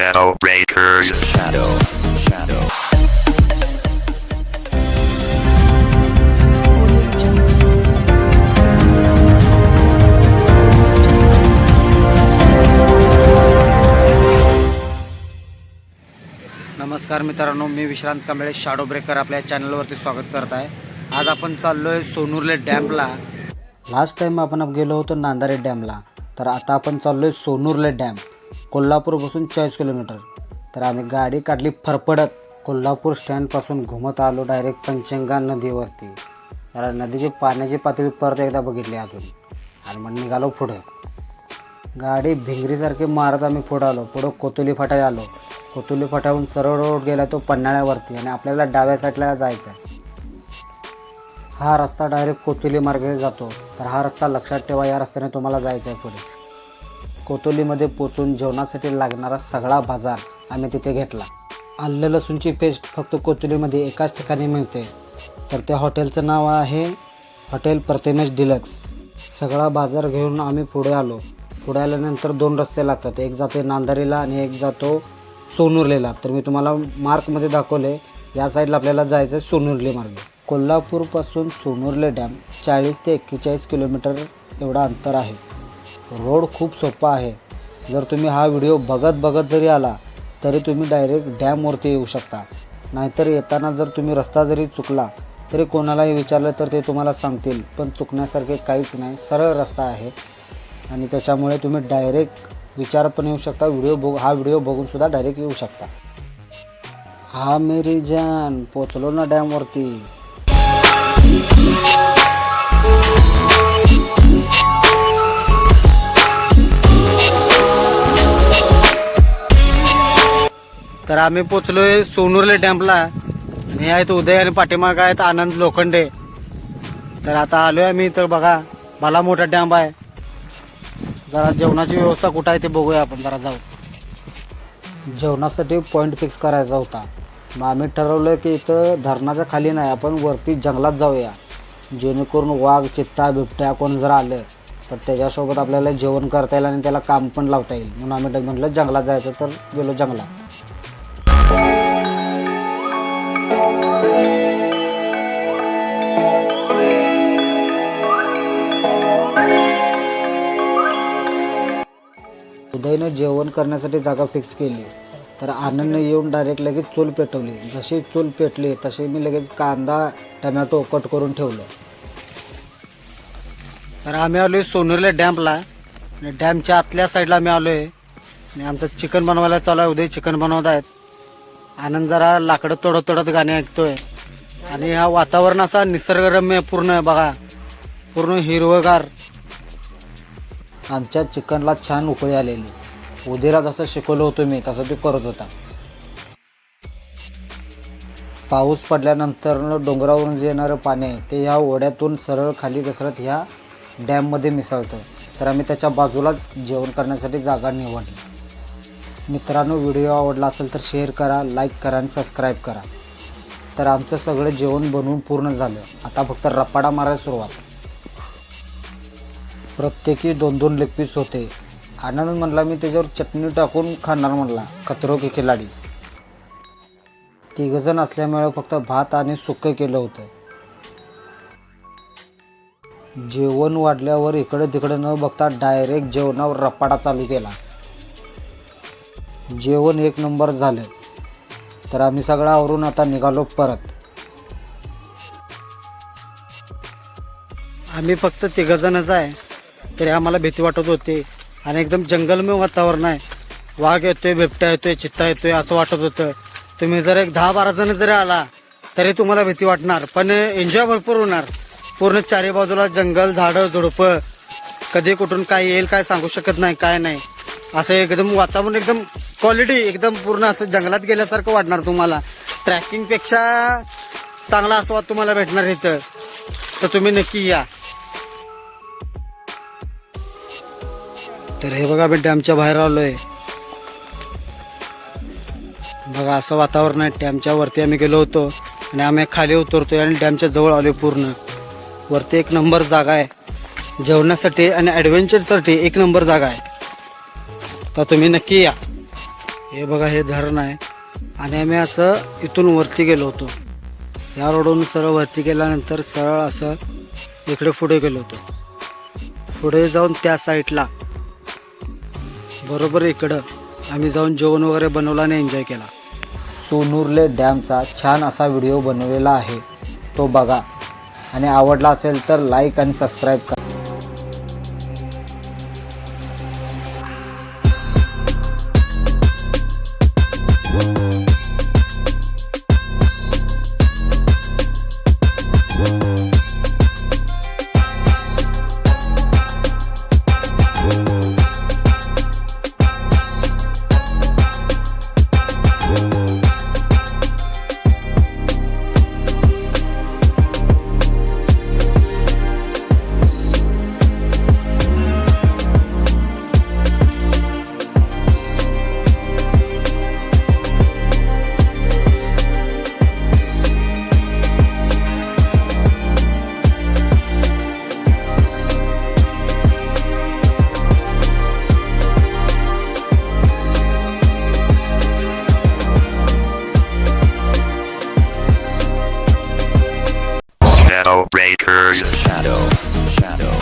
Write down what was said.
Shadow Breakers. Shadow. Shadow. नमस्कार मित्रांनो मी विश्रांत कांबळे शाडो ब्रेकर आपल्या चॅनलवरती स्वागत करत आहे आज आपण चाललो आहे सोनूरले डॅमला लास्ट टाईम आपण गेलो होतो नांदारे डॅमला तर आता आपण चाललो आहे सोनूरले डॅम कोल्हापूरपासून चाळीस किलोमीटर. तर आम्ही गाडी काढली फरफडत. कोल्हापूर स्टँडपासून घुमत आलो डायरेक्ट पंचंगा नदीवरती. तर नदीची पाण्याची पातळी परत एकदा बघितली अजून. आणि मग निघालो पुढं. गाडी भिंगरीसारखी मारत आम्ही पुढं आलो. पुढं कोतुली फाट्याला आलो. कोतुली फाट्याहून सरळ रोड गेला तो पन्हाळ्यावरती आणि आपल्याला डाव्या साईडला जायचं आहे हा रस्ता डायरेक्ट कोतुली मार्गे जातो. तर हा रस्ता लक्षात ठेवा या रस्त्याने तुम्हाला जायचं आहे पुढे. कोतुलीमध्ये पोचून जेवणासाठी लागणारा सगळा बाजार आम्ही तिथे घेतला. आलं लसूणची पेस्ट फक्त कोतुलीमध्ये एकाच ठिकाणी मिळते. तर त्या हॉटेलचं नाव आहे हॉटेल प्रतिमेश डिलक्स सगळा बाजार घेऊन आम्ही पुढे आलो. पुढे आल्यानंतर दोन रस्ते लागतात. एक जाते नांदारीला आणि एक जातो सोनुर्लीला. तर मी तुम्हाला मार्कमध्ये दाखवले. या साईडला आपल्याला जायचं आहे सोनुर्ली मार्ग. कोल्हापूरपासून सोनुर्ले डॅम चाळीस ते एक्केचाळीस किलोमीटर एवढा अंतर आहे. रोड खूप सोपा आहे. जर तुम्ही हा व्हिडिओ बघत बघत जरी आला तरी तुम्ही डायरेक्ट डॅमवरती येऊ शकता. नाहीतर येताना जर तुम्ही रस्ता जरी चुकला तरी कोणालाही विचारलं तर ते तुम्हाला सांगतील. पण चुकण्यासारखे काहीच नाही. सरळ रस्ता आहे. आणि त्याच्यामुळे तुम्ही डायरेक्ट विचारत पण येऊ शकता. व्हिडिओ बघ हा व्हिडिओ बघूनसुद्धा डायरेक्ट येऊ शकता. हा मेरी जान पोचलो ना डॅमवरती तर आम्ही पोचलोय सोनुर्ले डॅमला. आणि आहेत उदय आणि पाठीमाग आहेत आनंद लोखंडे. तर आता आलोय आम्ही तर बघा भला मोठा डॅम्प आहे. जरा जेवणाची व्यवस्था कुठं आहे ते बघूया आपण जरा जाऊ. जेवणासाठी पॉईंट फिक्स करायचा होता. मग आम्ही ठरवलं की इथं धरणाच्या खाली नाही आपण वरती जंगलात जाऊया. जेणेकरून वाघ चित्ता बिबट्या कोण जर आलं तर त्याच्यासोबत आपल्याला जेवण करता येईल आणि त्याला काम पण लावता येईल. म्हणून आम्ही म्हटलं जंगलात जायचं तर गेलो जंगलात. उदयनं जेवण करण्यासाठी जागा फिक्स केली. तर आनंदनं येऊन डायरेक्ट लगेच चूल पेटवली. जशी चूल पेटली तशी मी लगेच कांदा टमॅटो कट करून ठेवलं. तर आम्ही आलो आहे सोनुर्ल्या डॅमला. आणि डॅमच्या आतल्या साईडला आम्ही आलो आहे आणि आमचं चिकन बनवायला चालू आहे. उदय चिकन बनवत आहेत. आनंद जरा लाकडं तोडत तोडत गाणे ऐकतोय. आणि हा वातावरण असा निसर्गरम्य पूर्ण आहे बघा. पूर्ण हिरवगार. आमच्या चिकनला छान उकळी आलेली. उदीला जसं शिकवलं होतं मी तसं ते करत होता. पाऊस पडल्यानंतर डोंगरावरून जे येणारं पाणी आहे ते ह्या ओढ्यातून सरळ खाली घसरत ह्या डॅममध्ये मिसळतं तर आम्ही त्याच्या बाजूलाच जेवण करण्यासाठी जागा निवडली. मित्रांनो व्हिडिओ आवडला असेल तर शेअर करा लाईक करा आणि सबस्क्राईब करा. तर आमचं सगळं जेवण बनवून पूर्ण झालं. आता फक्त रपाडा मारायला सुरुवात. प्रत्येकी दोन दोन लेग पीस होते. आनंद म्हणला मी त्याच्यावर चटणी टाकून खाणार म्हणला खतरो की खिलाडी. तिघजण असल्यामुळे फक्त भात आणि सुकं केलं होतं. जेवण वाढल्यावर इकडे तिकडे न बघता डायरेक्ट जेवणावर रपाडा चालू केला. जेवण एक नंबर झालं. तर आम्ही सगळं आवरून आता निघालो परत. आम्ही फक्त तिघजणच आहे तरी आम्हाला भीती वाटत होती. आणि एकदम जंगलमय वातावरण आहे. वाघ येतोय बिबट्या येतोय चित्ता येतोय असं वाटत होतं. तुम्ही जर एक दहा बारा जण जरी आला तरी तुम्हाला भीती वाटणार. पण एन्जॉय भरपूर होणार. पूर्ण चारी बाजूला जंगल झाडं झुडपं. कधी कुठून काय येईल काय सांगू शकत नाही काय नाही. असं एकदम वातावरण एकदम क्वालिटी एकदम पूर्ण असं जंगलात गेल्यासारखं वाटणार तुम्हाला. ट्रॅकिंगपेक्षा चांगला आस्वाद तुम्हाला भेटणार इथं. तर तुम्ही नक्की या. तर हे बघा मी डॅमच्या बाहेर आलो आहे बघा असं वातावरण आहे. डॅमच्या वरती आम्ही गेलो होतो आणि आम्ही खाली उतरतोय आणि डॅमच्या जवळ आलो पूर्ण. वरती एक नंबर जागा आहे. जेवणासाठी आणि ॲडव्हेंचरसाठी एक नंबर जागा आहे. तर तुम्ही नक्की या. हे बघा हे धरण आहे. आणि आम्ही असं इथून वरती गेलो होतो. या रोडवरून सरळ वरती गेल्यानंतर सरळ असं इकडे पुढे गेलो होतो. पुढे जाऊन त्या साईडला बरोबर इकडं. आम्ही जाऊन जेवण वगैरे बनवलं आणि एन्जॉय केला. सोनूरले डॅमचा छान असा व्हिडिओ बनवलेला आहे. तो बघा. आणि आवडला असेल तर लाईक आणि सबस्क्राईब करा. Makers Shadow. Shadow.